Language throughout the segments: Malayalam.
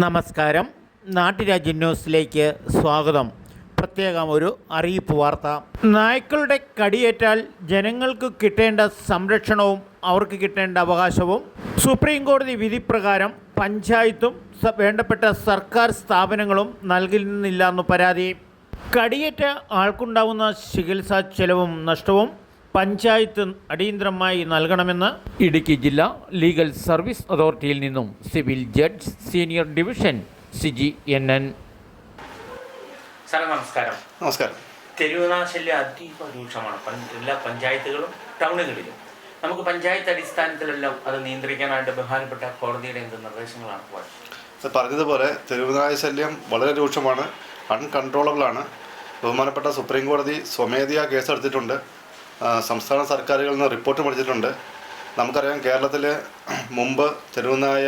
നമസ്കാരം. നാട്ടുരാജ്യ ന്യൂസിലേക്ക് സ്വാഗതം. പ്രത്യേകം ഒരു അറിയിപ്പ് വാർത്ത. നായ്ക്കളുടെ കടിയേറ്റാൽ ജനങ്ങൾക്ക് കിട്ടേണ്ട സംരക്ഷണവും അവർക്ക് കിട്ടേണ്ട അവകാശവും സുപ്രീം കോടതി വിധി പ്രകാരം പഞ്ചായത്തും വേണ്ടപ്പെട്ട സർക്കാർ സ്ഥാപനങ്ങളും നൽകുന്നില്ല എന്ന് പരാതി. കടിയേറ്റ ആൾക്കുണ്ടാവുന്ന ചികിത്സാ ചെലവും നഷ്ടവും പഞ്ചായത്ത് അടിയന്തരമായി നൽകണമെന്ന് ഇടുക്കി ജില്ലാ ലീഗൽ സർവീസ് അതോറിറ്റിയിൽ നിന്നും civil judge senior division Siji N N. സാറേ നമസ്കാരം. നമസ്കാരം. തെരുവുനാശല്യം അതീവ രൂക്ഷമാണ് എല്ലാ പഞ്ചായത്തുകളും ടൗണുകളിലും. നമുക്ക് പഞ്ചായത്ത് അടിസ്ഥാനത്തിലെല്ലാം അത് നിയന്ത്രിക്കാനായിട്ട് ബഹുമാനപ്പെട്ട കോടതിയുടെ എന്ത് നിർദ്ദേശങ്ങളാണ് പറഞ്ഞതുപോലെ തെരുവുനായ ശല്യം വളരെ രൂക്ഷമാണ് അൺകൺട്രോളബിൾ ആണ് ബഹുമാനപ്പെട്ട സുപ്രീം കോടതി സ്വമേധയാ കേസെടുത്തിട്ടുണ്ട്. സംസ്ഥാന സർക്കാരുകളിൽ നിന്ന് റിപ്പോർട്ട് പഠിച്ചിട്ടുണ്ട്. നമുക്കറിയാം കേരളത്തിൽ മുമ്പ് തെരുവുനായ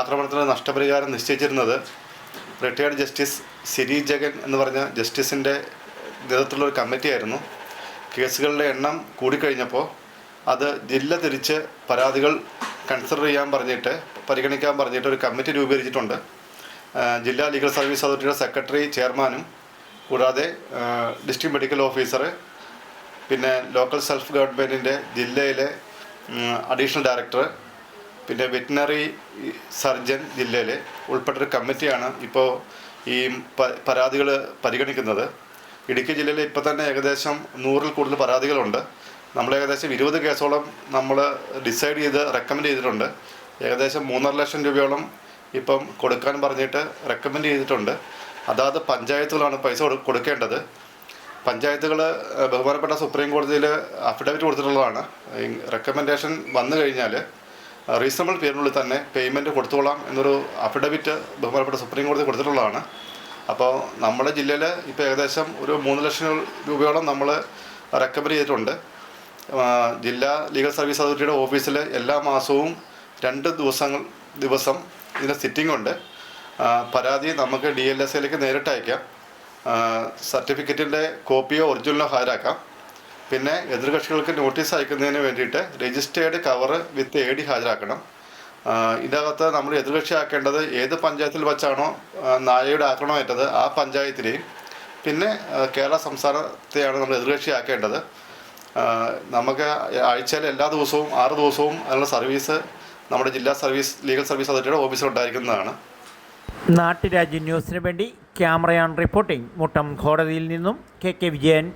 ആക്രമണത്തിന് നഷ്ടപരിഹാരം നിശ്ചയിച്ചിരുന്നത് റിട്ടയേർഡ് ജസ്റ്റിസ് സിരി ജഗൻ എന്ന് പറഞ്ഞ ജസ്റ്റിസിന്റെ നേതൃത്വത്തിലുള്ള ഒരു കമ്മിറ്റിയായിരുന്നു കേസുകളുടെ എണ്ണം കൂടിക്കഴിഞ്ഞപ്പോൾ അത് ജില്ല തിരിച്ച് പരാതികൾ കൺസിഡർ ചെയ്യാൻ പറഞ്ഞിട്ട് പരിഗണിക്കാൻ പറഞ്ഞിട്ട് ഒരു കമ്മിറ്റി രൂപീകരിച്ചിട്ടുണ്ട്. ജില്ലാ ലീഗൽ സർവീസ് അതോറിറ്റിയുടെ സെക്രട്ടറി ചെയർമാനും കൂടാതെ ഡിസ്ട്രിക്ട് മെഡിക്കൽ ഓഫീസർ പിന്നെ ലോക്കൽ സെൽഫ് ഗവൺമെന്റിന്റെ ജില്ലയിലെ അഡീഷണൽ ഡയറക്ടർ പിന്നെ വെറ്റിനറി സർജൻ ജില്ലയിൽ ഉൾപ്പെട്ടൊരു കമ്മിറ്റിയാണ് ഇപ്പോൾ ഈ പരാതികൾ പരിഗണിക്കുന്നത്. ഇടുക്കി ജില്ലയിൽ ഇപ്പോൾ തന്നെ ഏകദേശം നൂറിൽ കൂടുതൽ പരാതികളുണ്ട്. നമ്മൾ ഏകദേശം ഇരുപത് കേസോളം നമ്മൾ ഡിസൈഡ് ചെയ്ത് റെക്കമെൻഡ് ചെയ്തിട്ടുണ്ട്. ഏകദേശം മൂന്നര ലക്ഷം രൂപയോളം ഇപ്പം കൊടുക്കാൻ പറഞ്ഞിട്ട് റെക്കമെൻഡ് ചെയ്തിട്ടുണ്ട്. അതാത് പഞ്ചായത്തുകളാണ് പൈസ കൊടുക്കേണ്ടത്. പഞ്ചായത്തുകൾ ബഹുമാനപ്പെട്ട സുപ്രീം കോടതിയിൽ അഫിഡവിറ്റ് കൊടുത്തിട്ടുള്ളതാണ്. റെക്കമെൻഡേഷൻ വന്നു കഴിഞ്ഞാൽ റീസണബിൾ പീരീഡിനുള്ളിൽ തന്നെ പേയ്മെന്റ് കൊടുത്തോളാം എന്നൊരു അഫിഡവിറ്റ് ബഹുമാനപ്പെട്ട സുപ്രീം കോടതി കൊടുത്തിട്ടുള്ളതാണ്. അപ്പോൾ നമ്മുടെ ജില്ലയിൽ ഇപ്പോൾ ഏകദേശം ഒരു മൂന്ന് ലക്ഷം രൂപയോളം നമ്മൾ റെക്കമെൻഡ് ചെയ്തിട്ടുണ്ട്. ജില്ലാ ലീഗൽ സർവീസ് അതോറിറ്റിയുടെ ഓഫീസിൽ എല്ലാ മാസവും രണ്ട് ദിവസങ്ങൾ ദിവസം ഇതിന്റെ സിറ്റിംഗ് ഉണ്ട്. പരാതി നമുക്ക് ഡി എൽ എസ് എയിലേക്ക് നേരിട്ട് അയക്കാം സർട്ടിഫിക്കറ്റിന്റെ കോപ്പിയോ ഒറിജിനലോ ഹാജരാക്കാം. പിന്നെ എതിർകക്ഷികൾക്ക് നോട്ടീസ് അയക്കുന്നതിന് വേണ്ടിയിട്ട് registered cover with A D ഹാജരാക്കണം. ഇതിനകത്ത് നമ്മൾ എതിർകക്ഷി ആക്കേണ്ടത് ഏത് പഞ്ചായത്തിൽ വെച്ചാണോ നായയുടെ ആക്രമണം ഏറ്റത് ആ പഞ്ചായത്തിലെയും പിന്നെ കേരള സംസ്ഥാനത്തെയാണ് നമ്മൾ എതിർകക്ഷി ആക്കേണ്ടത്. നമുക്ക് ആഴ്ചയിൽ എല്ലാ ദിവസവും ആറ് ദിവസവും അതിനുള്ള സർവീസ് നമ്മുടെ ജില്ലാ സർവീസ് ലീഗൽ സർവീസ് അതോറിറ്റിയുടെ ഓഫീസിൽ ഉണ്ടായിരിക്കുന്നതാണ്. നാട്ടുരാജ്യ ന്യൂസിനു വേണ്ടി ക്യാമറയാണ് റിപ്പോർട്ടിംഗ്. മുട്ടം കോടതിയിൽ നിന്നും കെ കെ വിജയൻ